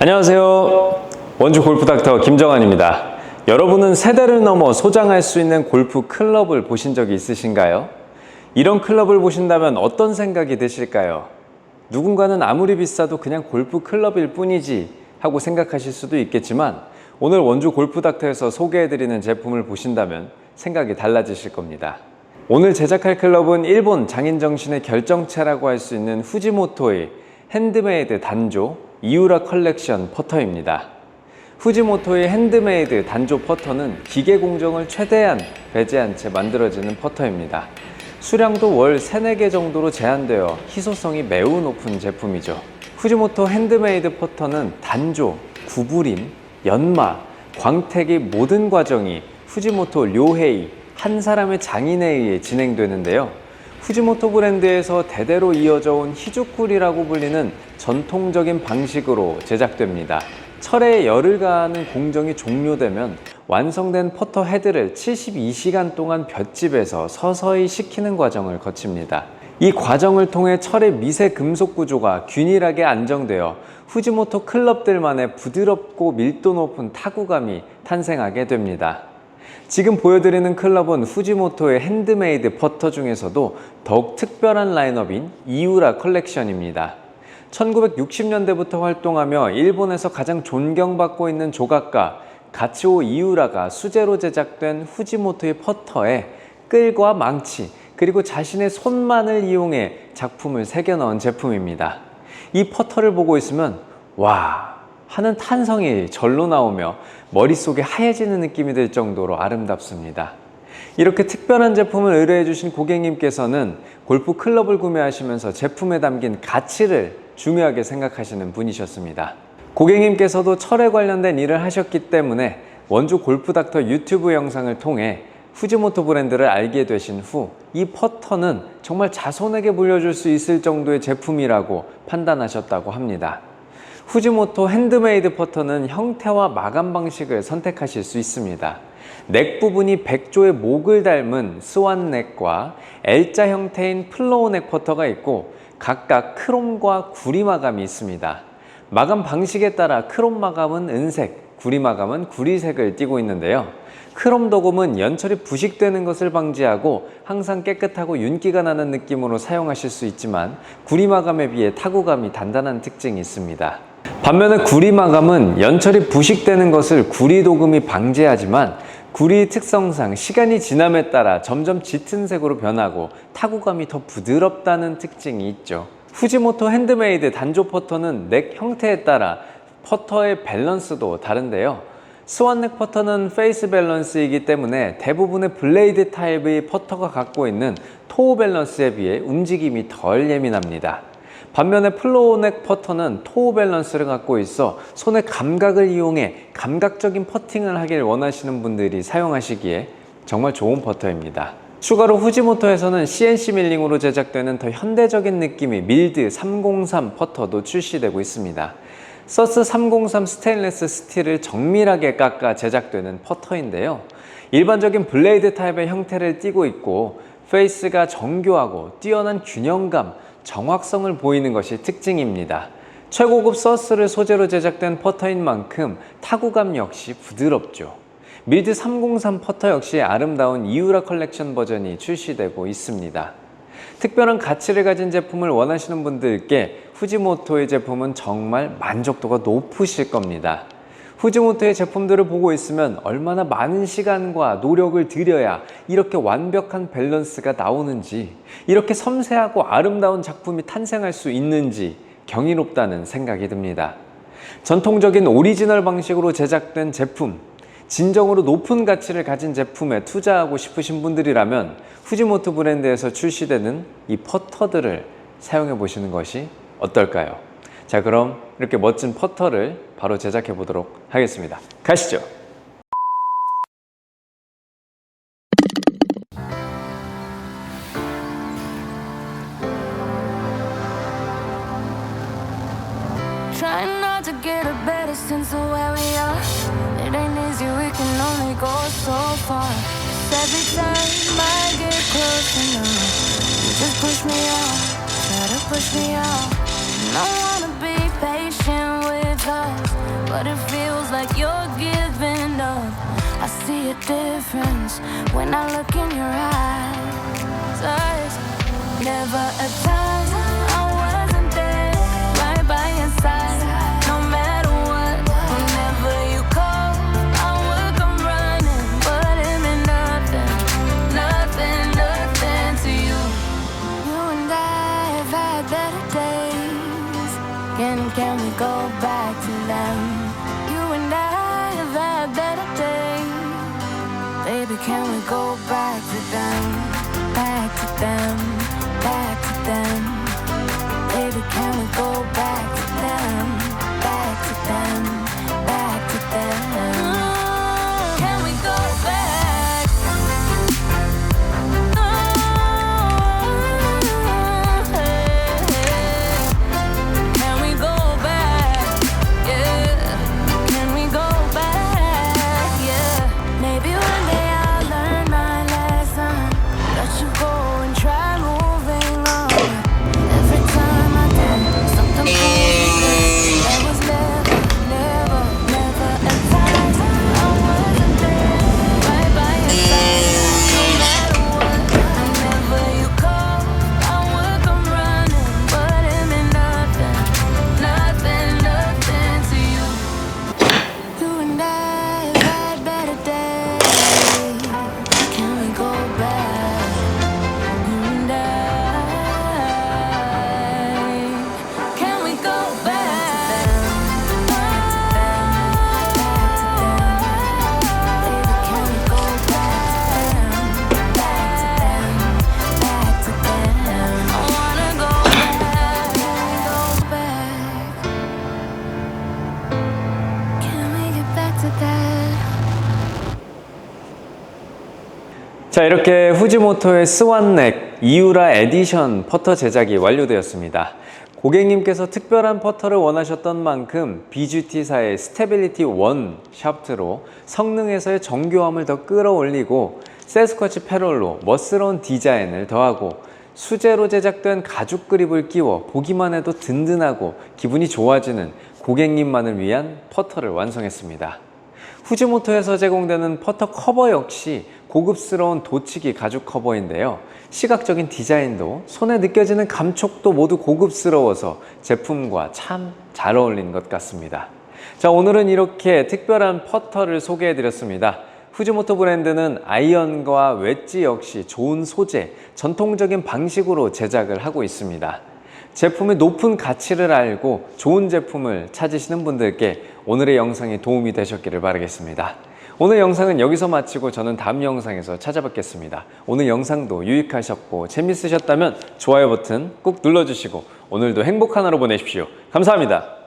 안녕하세요. 원주 골프 닥터 김정환입니다. 여러분은 세대를 넘어 소장할 수 있는 골프 클럽을 보신 적이 있으신가요? 이런 클럽을 보신다면 어떤 생각이 드실까요? 누군가는 아무리 비싸도 그냥 골프 클럽일 뿐이지 하고 생각하실 수도 있겠지만 오늘 원주 골프 닥터에서 소개해드리는 제품을 보신다면 생각이 달라지실 겁니다. 오늘 제작할 클럽은 일본 장인 정신의 결정체라고 할 수 있는 후지모토의 핸드메이드 단조 이우라 컬렉션 퍼터입니다. 후지모토의 핸드메이드 단조 퍼터는 기계 공정을 최대한 배제한 채 만들어지는 퍼터입니다. 수량도 월 3, 4개 정도로 제한되어 희소성이 매우 높은 제품이죠. 후지모토 핸드메이드 퍼터는 단조, 구부림, 연마, 광택의 모든 과정이 후지모토 료헤이 한 사람의 장인에 의해 진행되는데요. 후지모토 브랜드에서 대대로 이어져 온 히주쿨이라고 불리는 전통적인 방식으로 제작됩니다. 철에 열을 가하는 공정이 종료되면 완성된 퍼터 헤드를 72시간 동안 볏집에서 서서히 식히는 과정을 거칩니다. 이 과정을 통해 철의 미세 금속 구조가 균일하게 안정되어 후지모토 클럽들만의 부드럽고 밀도 높은 타구감이 탄생하게 됩니다. 지금 보여드리는 클럽은 후지모토의 핸드메이드 퍼터 중에서도 더욱 특별한 라인업인 이우라 컬렉션입니다. 1960년대부터 활동하며 일본에서 가장 존경받고 있는 조각가 가치오 이우라가 수제로 제작된 후지모토의 퍼터에 끌과 망치 그리고 자신의 손만을 이용해 작품을 새겨 넣은 제품입니다. 이 퍼터를 보고 있으면 와 하는 탄성이 절로 나오며 머릿속에 하얘지는 느낌이 들 정도로 아름답습니다. 이렇게 특별한 제품을 의뢰해 주신 고객님께서는 골프 클럽을 구매하시면서 제품에 담긴 가치를 중요하게 생각하시는 분이셨습니다. 고객님께서도 철에 관련된 일을 하셨기 때문에 원주 골프 닥터 유튜브 영상을 통해 후지모토 브랜드를 알게 되신 후 이 퍼터는 정말 자손에게 물려줄 수 있을 정도의 제품이라고 판단하셨다고 합니다. 후지모토 핸드메이드 퍼터는 형태와 마감 방식을 선택하실 수 있습니다. 넥 부분이 백조의 목을 닮은 스완넥과 L자 형태인 플로우 넥 퍼터가 있고 각각 크롬과 구리 마감이 있습니다. 마감 방식에 따라 크롬 마감은 은색, 구리 마감은 구리색을 띠고 있는데요. 크롬 도금은 연철이 부식되는 것을 방지하고 항상 깨끗하고 윤기가 나는 느낌으로 사용하실 수 있지만 구리 마감에 비해 타구감이 단단한 특징이 있습니다. 반면에 구리 마감은 연철이 부식되는 것을 구리 도금이 방지하지만 구리의 특성상 시간이 지남에 따라 점점 짙은 색으로 변하고 타구감이 더 부드럽다는 특징이 있죠. 후지모토 핸드메이드 단조 퍼터는 넥 형태에 따라 퍼터의 밸런스도 다른데요. 스완넥 퍼터는 페이스 밸런스이기 때문에 대부분의 블레이드 타입의 퍼터가 갖고 있는 토우 밸런스에 비해 움직임이 덜 예민합니다. 반면에 플로우넥 퍼터는 토우 밸런스를 갖고 있어 손의 감각을 이용해 감각적인 퍼팅을 하길 원하시는 분들이 사용하시기에 정말 좋은 퍼터입니다. 추가로 후지모토에서는 CNC 밀링으로 제작되는 더 현대적인 느낌의 밀드 303 퍼터도 출시되고 있습니다. 서스 303 스테인레스 스틸을 정밀하게 깎아 제작되는 퍼터인데요. 일반적인 블레이드 타입의 형태를 띠고 있고 페이스가 정교하고 뛰어난 균형감, 정확성을 보이는 것이 특징입니다. 최고급 서스를 소재로 제작된 퍼터인 만큼 타구감 역시 부드럽죠. 밀드 303 퍼터 역시 아름다운 이우라 컬렉션 버전이 출시되고 있습니다. 특별한 가치를 가진 제품을 원하시는 분들께 후지모토의 제품은 정말 만족도가 높으실 겁니다. 후지모토의 제품들을 보고 있으면 얼마나 많은 시간과 노력을 들여야 이렇게 완벽한 밸런스가 나오는지, 이렇게 섬세하고 아름다운 작품이 탄생할 수 있는지 경이롭다는 생각이 듭니다. 전통적인 오리지널 방식으로 제작된 제품, 진정으로 높은 가치를 가진 제품에 투자하고 싶으신 분들이라면 후지모토 브랜드에서 출시되는 이 퍼터들을 사용해 보시는 것이 어떨까요? 자, 그럼 이렇게 멋진 퍼터를 바로 제작해 보도록 하겠습니다. 가시죠. Trying not to get a better sense of where we are. It ain't easy, we can only go so far. 'Cause every time I get close enough, you just push me out, try to push me out. And I wanna be patient with us. like you're giving up. I see a difference when I look in your eyes. Eyes. Never a time I wasn't there, right by your side. No matter what, whenever you call, I would come running, but it meant nothing, nothing, nothing to you. You and I have had better days. Can can we go back to them? Can we go back to them? Back to them, back to them. Baby, can we go back 자, 이렇게 후지모토의 스완넥 이유라 에디션 퍼터 제작이 완료되었습니다. 고객님께서 특별한 퍼터를 원하셨던 만큼 BGT사의 스테빌리티 1 샤프트로 성능에서의 정교함을 더 끌어올리고 세스쿼치 패럴로 멋스러운 디자인을 더하고 수제로 제작된 가죽 그립을 끼워 보기만 해도 든든하고 기분이 좋아지는 고객님만을 위한 퍼터를 완성했습니다. 후지모토에서 제공되는 퍼터 커버 역시 고급스러운 도치기 가죽 커버인데요. 시각적인 디자인도 손에 느껴지는 감촉도 모두 고급스러워서 제품과 참 잘 어울리는 것 같습니다. 자, 오늘은 이렇게 특별한 퍼터를 소개해 드렸습니다. 후지모토 브랜드는 아이언과 웨지 역시 좋은 소재, 전통적인 방식으로 제작을 하고 있습니다. 제품의 높은 가치를 알고 좋은 제품을 찾으시는 분들께 오늘의 영상이 도움이 되셨기를 바라겠습니다. 오늘 영상은 여기서 마치고 저는 다음 영상에서 찾아뵙겠습니다. 오늘 영상도 유익하셨고 재밌으셨다면 좋아요 버튼 꾹 눌러주시고 오늘도 행복한 하루 보내십시오. 감사합니다.